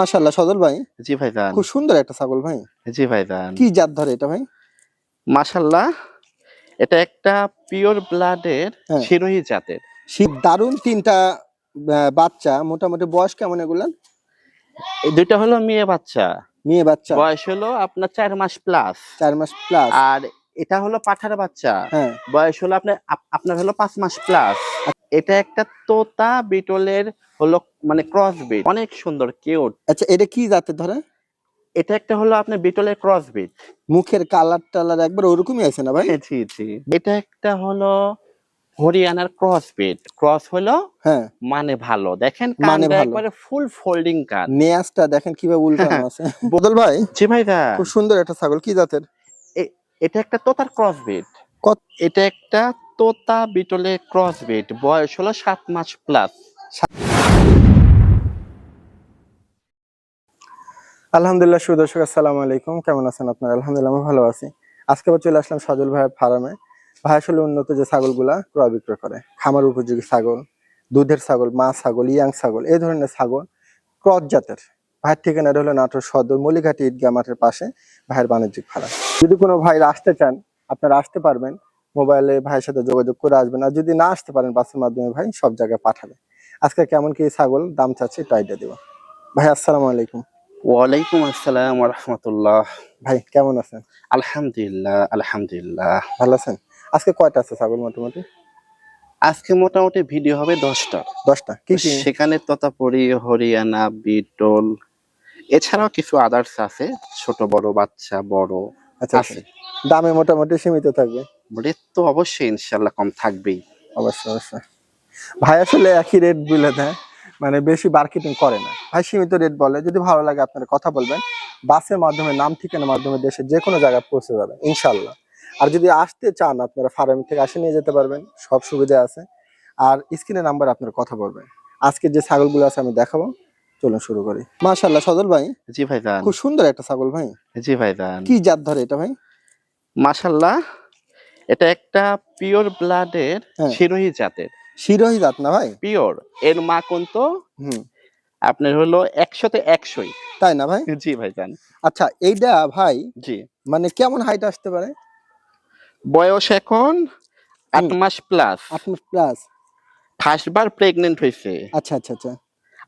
মাশাল্লাহ সজল ভাই। জি ভাইজান খুব সুন্দর একটা ছাগল ভাই। জি ভাইজান কি জাত ধরে এটা ভাই? মাশাল্লাহ এটা একটা পিওর ব্লাডের হ্যাঁ। শিরোহী জাতের। শীত দারুণ তিনটা বাচ্চা মোটামুটি বয়স কেমন এগুলা? এই দুইটা হলো মেয়ে বাচ্চা। মেয়ে বাচ্চা। বয়স হলো আপনার চার মাস প্লাস চার মাস প্লাস আর এটা হলো পাঠার বাচ্চা। হ্যাঁ। বয়স হলো আপনার আপনার হলো পাঁচ মাস প্লাস এটা একটা তোতা বিটলের হলো মানে ক্রস বিট অনেক সুন্দর কিউট আচ্ছা এটা কি জাতের ধরে? এটা একটা হলো আপনার বিটলের ক্রস বিট মুখের কালার টালার একবার ওরকমই আছে না ভাই? জি জি এটা একটা হলো হরিয়ানার ক্রস বিট ক্রস হলো হ্যাঁ। মানে ভালো। দেখেন মানে। একবারে ফুল ফোল্ডিং কান। নেয়াজটা দেখেন কীভাবে উল্টানো আছে। বদল ভাই জি ভাইদা খুব সুন্দর একটা ছাগল কি জাতের? এটা একটা তোতার ক্রস বিট কত- এটা একটা তোতা বিটলের ক্রস বয়স হলো সাত মাস প্লাস আলহামদুলিল্লাহ, সুদর্শক, আসসালামু আলাইকুম। কেমন আছেন আপনারা? আলহামদুলিল্লাহ, আমি ভালো আছি। আজকে আবার চলে আসলাম সজল ভাইয়ের ফার্মে ভাই আসলে উন্নত যে ছাগলগুলা ক্রয় বিক্রয় করে। খামার উপযোগী ছাগল, দুধের ছাগল মা ছাগল, ইয়াং ছাগল, এই ধরনের ছাগল ক্রস জাতের। ভাইয়ের ঠিকানাটা হলো নাটোর সদর, মলিঘাটি ঈদগাহ মাঠের পাশে ভাইয়ের বাণিজ্যিক ফার্ম যদি কোনো ভাই আসতে চান, আপনারা আসতে পারবেন। মোবাইলে ভাইয়ের সাথে যোগাযোগ করে আসবেন আর যদি না আসতে পারেন বাসের মাধ্যমে ভাই সব জায়গায় পাঠাবে আজকে কেমন কি ছাগল? দাম চাচ্ছে একটু আইডিয়া দিব। ভাই আসসালামু আলাইকুম। ওয়ালাইকুম আসসালাম রহমতুল্লাহ। ভাই কেমন আছেন? আলহামদুলিল্লাহ আলহামদুলিল্লাহ। ভালো আছেন? আজকে কয়টা আছে ছাগল মোটামুটি? আজকে মোটামুটি ভিডিও হবে দশটা। দশটা। কি সেখানে তোতাপুরি হরিয়ানা বিটল এছাড়াও কিছু আদার্স আছে ছোট বড় বাচ্চা বড় আচ্ছা আচ্ছা। দামে মোটামুটি সীমিত থাকবে। তো অবশ্যই ইনশাল্লাহ কম থাকবেই। অবশ্যই অবশ্যই। ভাই আসলে একই রেট বলে দেয় মানে বেশি মার্কেটিং করে না। ভাই সীমিত রেট বলে যদি ভালো লাগে আপনারা কথা বলবেন। বাসের মাধ্যমে নাম ঠিকানার মাধ্যমে দেশে যে কোনো জায়গায় পৌঁছে যাবে ইনশাল্লাহ আর যদি আসতে চান আপনারা ফার্ম থেকে আসে নিয়ে যেতে পারবেন সব সুবিধা আছে। আর স্ক্রিনে নাম্বার আপনারা কথা বলবেন। আজকে যে ছাগলগুলো আছে আমি দেখাবো চলুন শুরু করি। মাশাল্লাহ সজল ভাই। জি ভাইজান। খুব সুন্দর একটা ছাগল ভাই। জি ভাইজান। কি জাত ধরে এটা ভাই? মাশাল্লাহ এটা একটা পিওর ব্লাডের হ্যাঁ। শিরোহী জাতের। শিরোহী জাত না ভাই? পিওর এর মা কোন তো? হুম। আপনার হলো একশোতে একশোই। তাই না ভাই? জি ভাইজান আচ্ছা এইটা ভাই জি। মানে কেমন হাইট আসতে পারে? বয়স এখন আট হুম। মাস প্লাস আপনার প্লাস ফার্স্ট বার প্রেগনেন্ট হয়েছে আচ্ছা আচ্ছা আচ্ছা।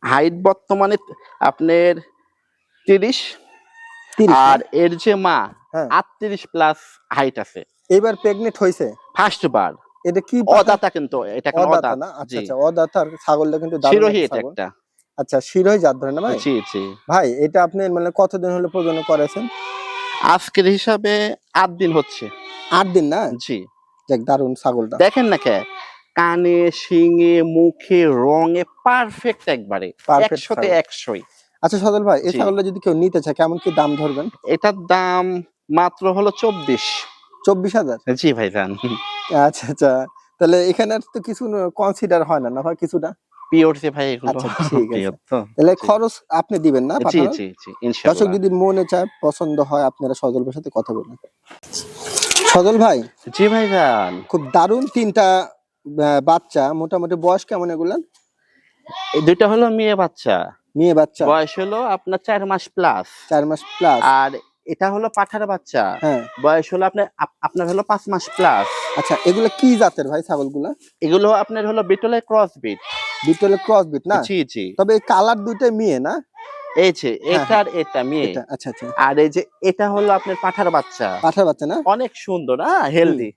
হাইট বর্তমানে আপনার তিরিশ। তিরিশ আর এর যে মা হ্যাঁ। আটত্রিশ প্লাস হাইট আছে। এইবার প্রেগনেন্ট হয়েছে ফার্স্ট বার। এটা কি অদাতা কিন্তু এটা এখন অদাতা না? আচ্ছা আচ্ছা অদাতার ছাগলটা কিন্তু শিরোহী এটা একটা। আচ্ছা শিরোহী জাত ধরে না ভাই? জি জি। ভাই এটা আপনি মানে কতদিন হলো প্রজনন করেছেন? আজকের হিসাবে আট দিন হচ্ছে। আট দিন না? জি। দেখ দারুণ ছাগলটা। দেখেন না কে? কানে শিঙে মুখে রঙে পারফেক্ট একবারে। একশোতে। একশোই। আচ্ছা সদল ভাই এই ছাগলটা যদি কেউ নিতে চায় কেমন কি দাম ধরবেন? এটার দাম মাত্র হলো চব্বিশ। চব্বিশ হাজার? জি ভাইজান। আচ্ছা আচ্ছা। তাহলে এখানে তো কিছু কনসিডার হয় না না ভাই কিছুটা? পিওর ভাই এগুলো। আচ্ছা, ঠিক আছে। তাহলে খরচ আপনি দিবেন না জি পাঠানোর? জি জি দর্শক যদি মনে চায় পছন্দ হয় আপনারা সজল ভাইয়ের সাথে কথা সজল ভাই। জি ভাইজান। খুব দারুণ তিনটা বাচ্চা। মোটামুটি বয়স কেমন এগুলা এই দুইটা হলো মেয়ে বাচ্চা। মেয়ে বাচ্চা। বয়স হলো আপনার চার মাস প্লাস চার মাস প্লাস আর এটা হলো পাঠার বাচ্চা। হ্যাঁ। বয়স হলো আপনার আপনার হলো পাঁচ মাস প্লাস আচ্ছা এগুলো কি জাতের ভাই ছাগলগুলা? এগুলো আপনার হলো বিটলের ক্রস বিট বিটলের ক্রস বিট না? জি জি। তবে এই কালার দুইটাই মেয়ে না? এই যে এটা আর এটা মেয়ে। আচ্ছা আচ্ছা। আর এই যে এটা হলো আপনার পাঠার বাচ্চা। পাঠার বাচ্চা না? অনেক সুন্দর হ্যাঁ হেলদি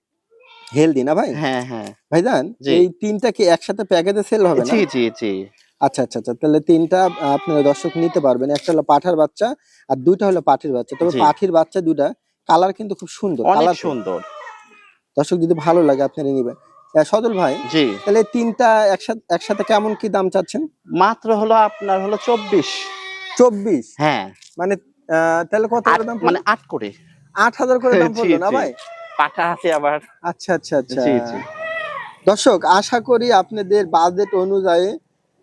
হেলদি না ভাই? হ্যাঁ হ্যাঁ। ভাইজান জি। এই তিনটা কি একসাথে প্যাকেজে সেল হবে না? জি জি জি। আচ্ছা আচ্ছা আচ্ছা। তাহলে তিনটা আপনারা দর্শক নিতে পারবেন। একটা হলো পাঠার বাচ্চা আর দুইটা হলো পাঠির বাচ্চা। তবে জি। পাঠির বাচ্চা দুইটা কালার কিন্তু খুব সুন্দর কালার সুন্দর। দর্শক যদি ভালো লাগে আপনারা নিবেন। সজল ভাই জি। তাহলে তিনটা একসাথে একসাথে কেমন কি দাম চাচ্ছেন? মাত্র হলো আপনার হলো চব্বিশ। চব্বিশ? হ্যাঁ। মানে তাহলে কত দাম মানে আট করে। আট হাজার করে দাম পড়ল না ভাই? পাঠা আছে আবার। আচ্ছা আচ্ছা আচ্ছা। দর্শক আশা করি আপনাদের বাজেট অনুযায়ী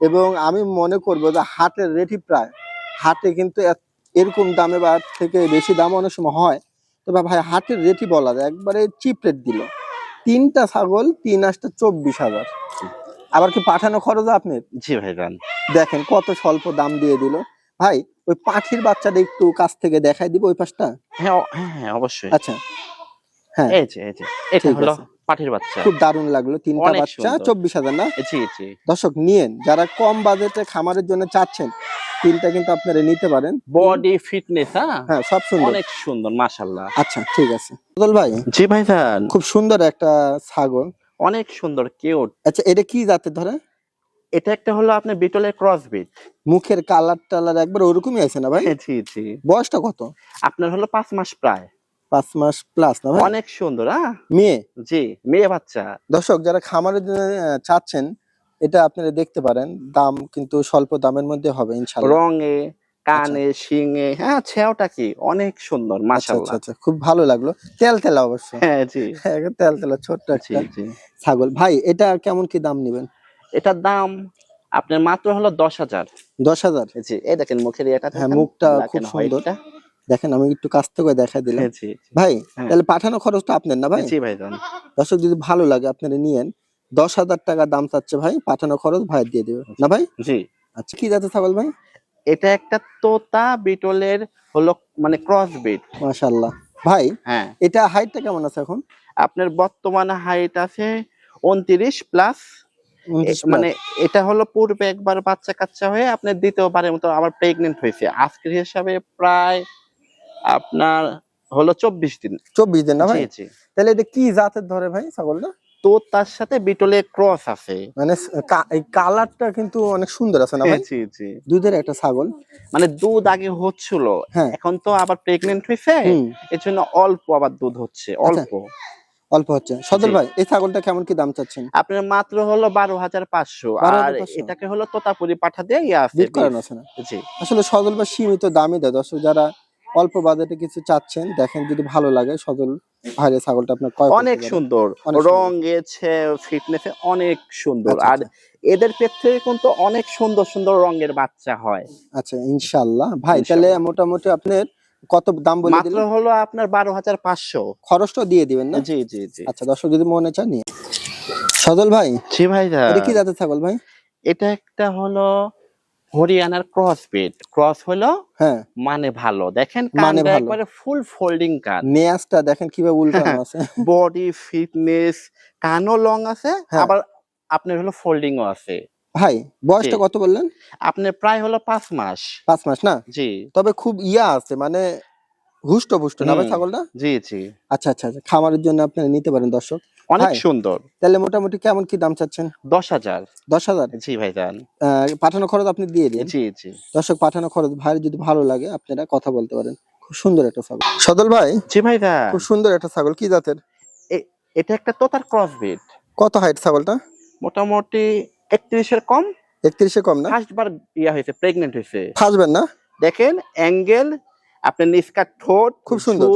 এবং আমি মনে করব যে হাটের রেটই প্রায়। হাটে কিন্তু এরকম দামে বা থেকে বেশি দাম অনেক সময় হয়। তবে ভাই হাটের রেটই বলা যায়। একবারে চিপ রেট দিল। তিনটা ছাগল তিন আসটা চব্বিশ হাজার। আবার কি পাঠানো খরচ আপনার? জি ভাইজান দেখেন কত স্বল্প দাম দিয়ে দিল। ভাই ওই পাখির বাচ্চাটা একটু কাছ থেকে দেখাই দিব ওই পাশটা? হ্যাঁ হ্যাঁ হ্যাঁ অবশ্যই। আচ্ছা। হ্যাঁ। এই যে এই যে এটা হলো। পাঠির বাচ্চা। খুব দারুণ লাগল তিনটা বাচ্চা চব্বিশ হাজার না? জি জি। দর্শক নিয়েন যারা কম বাজেটে খামারের জন্য চাচ্ছেন তিনটা কিন্তু আপনারা নিতে পারেন। বডি ফিটনেস হ্যাঁ? হ্যাঁ সব সুন্দর। অনেক সুন্দর মাশাল্লাহ আচ্ছা ঠিক আছে। সজল ভাই জি ভাইজান। খুব সুন্দর একটা ছাগল। অনেক সুন্দর কিউট আচ্ছা এটা কি জাতের ধরে? এটা একটা হলো আপনার বিটলের ক্রস বিট মুখের কালার টালার একবার ওরকমই আছে না ভাই? জি জি। বয়সটা কত? আপনার হলো পাঁচ মাস প্রায়। পাঁচ মাস প্লাস না ভাই? অনেক সুন্দর হ্যাঁ মেয়ে? জি মেয়ে বাচ্চা। দর্শক যারা খামারের চাচ্ছেন এটা আপনারা দেখতে পারেন। দাম কিন্তু স্বল্প দামের মধ্যে হবে ইনশাল্লাহ রঙে কানে শিঙে হ্যাঁ ছেওটা কি? অনেক সুন্দর আচ্ছা আচ্ছা আচ্ছা খুব ভালো লাগল। তেল তেলা অবশ্য। হ্যাঁ জি। হ্যাঁ, তেল তেলা ছোট্ট জি জি। ছাগল। ভাই এটা কেমন কি দাম নেবেন? এটার দাম আপনার মাত্র হলো দশ হাজার। দশ হাজার? জি এই দেখেন মুখের এটা হ্যাঁ, মুখটা খুব সুন্দর। দেখেন আমি একটু কাছ থেকে দেখাই দিলাম। ভাই হ্যাঁ। তাহলে পাঠানো খরচটা আপনার না ভাই? দর্শক যদি ভালো লাগে আপনারা নিয়েন। দশ হাজার টাকা দাম চাচ্ছে ভাই পাঠানো খরচ ভাই দিয়ে দেবে। না ভাই? জি। আচ্ছা কি জাতের ছাগল ভাই? এটা একটা তোতা বিটলের হলো মানে ক্রস বিট মাশাল্লাহ ভাই হ্যাঁ। এটা হাইটটা কেমন আছে এখন? আপনার বর্তমানে হাইট আছে উনত্রিশ প্লাস মানে এটা হলো পূর্বে একবার বাচ্চা কাচ্চা হয়ে আপনার দ্বিতীয়বারের মতো আবার প্রেগনেন্ট হয়েছে। আজকের হিসাবে প্রায় আপনার হলো চব্বিশ দিন। চব্বিশ দিন না ভাই? তাহলে এটা কি জাতের ধরে ভাই ছাগলটা? তো তার সাথে বিটলে ক্রস আছে। মানে কালারটা কিন্তু অনেক সুন্দর আছে না ভাই? জি জি। দুধের একটা ছাগল। মানে দুধ আগে হচ্ছিল হ্যাঁ। এখন তো আবার প্রেগনেন্ট হয়েছে এর জন্য অল্প আবার দুধ হচ্ছে অল্প। অল্প হচ্ছে। সদর ভাই এই ছাগলটা কেমন কি দাম চাচ্ছেন? আপনার মাত্র হলো বারো হাজার পাঁচশো আর এটাকে হলো তোতাপুরি পাঠা দিয়ে না আসলে সজল বা সীমিত দামই দেয়। দর্শক যারা অল্প বাজেটে কিছু চাচ্ছেন দেখেন যদি ভালো লাগে সজল ভাইয়ের ছাগলটা আপনার অনেক সুন্দর। রং। রঙে ফিটনেসে অনেক সুন্দর। আচ্ছা, আর এদের পেট থেকে কিন্তু অনেক সুন্দর সুন্দর রঙের বাচ্চা হয়। আচ্ছা ইনশাল্লাহ ভাই তাহলে মোটামুটি আপনার কত দাম বলে মাত্র হলো আপনার বারো হাজার পাঁচশো। খরচটা দিয়ে দিবেন না? জি জি জি। আচ্ছা দর্শক যদি মনে চান নিয়ে। সজল ভাই জি ভাই এটা কি জাতের ছাগল ভাই? এটা একটা হলো হরিয়ানার ক্রস বিট ক্রস হলো হ্যাঁ। মানে ভালো। দেখেন মানে। একবারে ফুল ফোল্ডিং কান নেয়াজটা দেখেন কীভাবে উল্টানো আছে। বডি ফিটনেস কানও লং আছে হ্যাঁ। আবার আপনার হলো ও আছে। ভাই বয়সটা কত বললেন? আপনার প্রায় হলো পাঁচ মাস। পাঁচ মাস না? জি। তবে খুব ইয়া আছে মানে হুষ্ট পুষ্ট না ভাই ছাগলটা জি জি। আচ্ছা আচ্ছা আচ্ছা খামারের জন্য আপনারা নিতে পারেন দর্শক। অনেক সুন্দর। তাহলে মোটামুটি কেমন কি দাম চাচ্ছেন? দশ হাজার। দশ হাজার? জি ভাইজান আহ, পাঠানো খরচ আপনি দিয়ে দিন। জি জি। দর্শক পাঠানো খরচ ভাই যদি ভালো লাগে আপনারা কথা বলতে পারেন। খুব সুন্দর একটা ছাগল। সদল ভাই জি ভাই ভাইজান খুব সুন্দর একটা ছাগল কি জাতের? এটা একটা তোতার ক্রস বিট কত হাইট ছাগলটা? মোটামুটি একত্রিশের কম। একত্রিশে কম না? ফার্স্ট বার ইয়া হয়েছে প্রেগনেন্ট হয়েছে। ফাঁসবেন না? দেখেন অ্যাঙ্গেল আপনার নিষ্কার ঠোঁট খুব সুন্দর।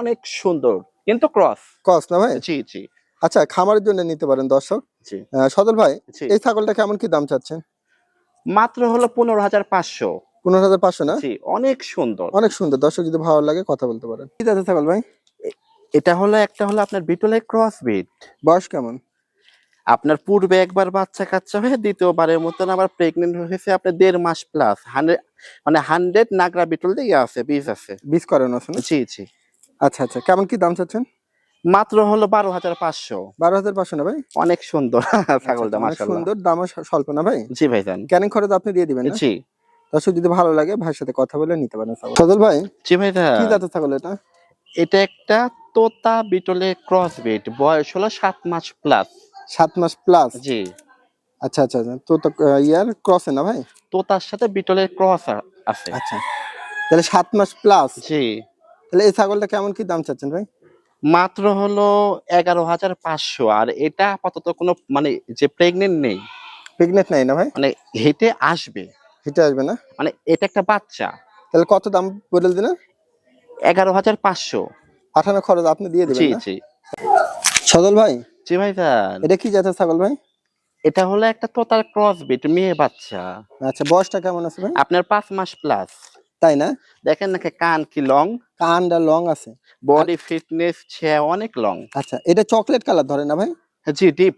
অনেক সুন্দর। কিন্তু ক্রস। ক্রস না ভাই? জি জি। আচ্ছা খামারের জন্য নিতে পারেন দর্শক। সদল ভাই এই ছাগলটা কেমন কি দাম চাচ্ছেন? মাত্র হলো পনেরো হাজার পাঁচশো। পনেরো হাজার পাঁচশো না? জি অনেক সুন্দর। অনেক সুন্দর। দর্শক যদি ভালো লাগে কথা বলতে পারেন। কি জাতের ছাগল ভাই? এটা হলো একটা হলো আপনার বিটলের ক্রস বিট বয়স কেমন? আপনার পূর্বে একবার বাচ্চা কাচ্চা হয়ে দ্বিতীয়বারের মতন আবার প্রেগনেন্ট হয়েছে আপনার দেড় মাস প্লাস হান্ড্রেড মানে হান্ড্রেড নাগরা বিটল দিয়ে আছে বীজ আছে। বীজ করানো আছে জি জি। আচ্ছা আচ্ছা। কেমন কি দাম চাচ্ছেন? মাত্র হলো বারো হাজার পাঁচশো। বারো হাজার পাঁচশো না ভাই? অনেক সুন্দর ছাগলটা আচ্ছা, অনেক সুন্দর দামও স্বল্প না ভাই? জি ভাইজান ক্যানিং খরচ আপনি দিয়ে দিবেন জি। দর্শক যদি ভালো লাগে ভাইয়ের সাথে কথা বলে নিতে পারেন সদল ভাই জি ভাই কি জাতের ছাগল এটা? এটা একটা তোতা বিটলের ক্রস বিট বয়স হলো সাত মাস প্লাস সাত মাস প্লাস জি। আচ্ছা আচ্ছা আচ্ছা। তো তো ইয়ার ক্রসে না ভাই? তোতার সাথে বিটলের ক্রস আছে। আচ্ছা। তাহলে সাত মাস প্লাস জি। তাহলে এই ছাগলটা কেমন কি দাম চাচ্ছেন ভাই? মাত্র হলো এগারো হাজার পাঁচশো। আর এটা আপাতত কোনো মানে যে প্রেগনেন্ট নেই। প্রেগনেন্ট নাই না ভাই? মানে হেঁটে আসবে। হেঁটে আসবে না? মানে এটা একটা বাচ্চা। তাহলে কত দাম বলে দিলেন? এগারো হাজার পাঁচশো। পাঠানো খরচ আপনি দিয়ে দিবেন জি সদল ভাই জি ভাইজান এটা কি জাতের ছাগল ভাই? এটা হলো একটা তোতার ক্রস বিট মেয়ে বাচ্চা। আচ্ছা বয়সটা কেমন আছে ভাই? আপনার পাঁচ মাস প্লাস তাই না? দেখেন নাকি কান কি লং কানটা লং আছে। বডি ফিটনেস ছে অনেক লং আচ্ছা এটা চকলেট কালার ধরে না ভাই? জি ডিপ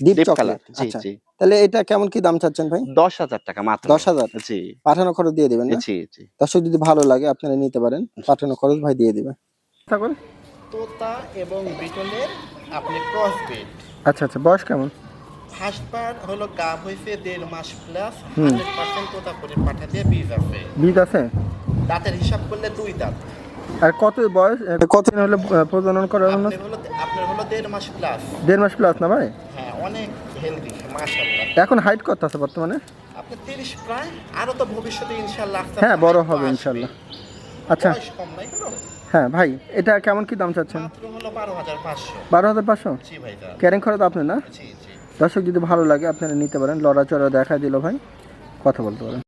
ডিপ চকলেট কালার জি আচ্ছা। জি। তাহলে এটা কেমন কি দাম চাচ্ছেন ভাই? দশ হাজার টাকা মাত্র। দশ হাজার? জি। পাঠানো খরচ দিয়ে দিবেন না? জি জি। দর্শক যদি ভালো লাগে আপনারা নিতে পারেন। পাঠানো খরচ ভাই দিয়ে দিবে ছাগল? তোতা এবং বিটলের আপনি ক্রস ব্রিড আচ্ছা আচ্ছা বয়স কেমন? ফার্স্ট বার হলো গাব হয়েছে দেড় মাস প্লাস। হান্ড্রেড পার্সেন্ট করে পাঠা দিয়ে বীজ আছে। বীজ আছে? দাঁতের হিসাব করলে দুই দাঁত। আর কত বয়স? এ, কতদিন হলো প্রজনন করার জন্য? আপনার হলো আপনার হলো দেড় মাস প্লাস দেড় মাস প্লাস না ভাই? হ্যাঁ অনেক হেলদি মাশাআল্লাহ। এখন হাইট কত আছে বর্তমানে? আপনি তিরিশ প্রায় আরও তো ভবিষ্যতে ইনশাল্লাহ হ্যাঁ বড় হবে। ইনশাল্লাহ আচ্ছা। কম নাই কোনো হ্যাঁ ভাই এটা কেমন কি দাম চাচ্ছেন? বারো হাজার পাঁচশো। ক্যারিং খরচ আপনি না? দর্শক যদি ভালো লাগে আপনারা নিতে পারেন। লড়াচড়া দেখা দিল ভাই। কথা বলতে পারেন।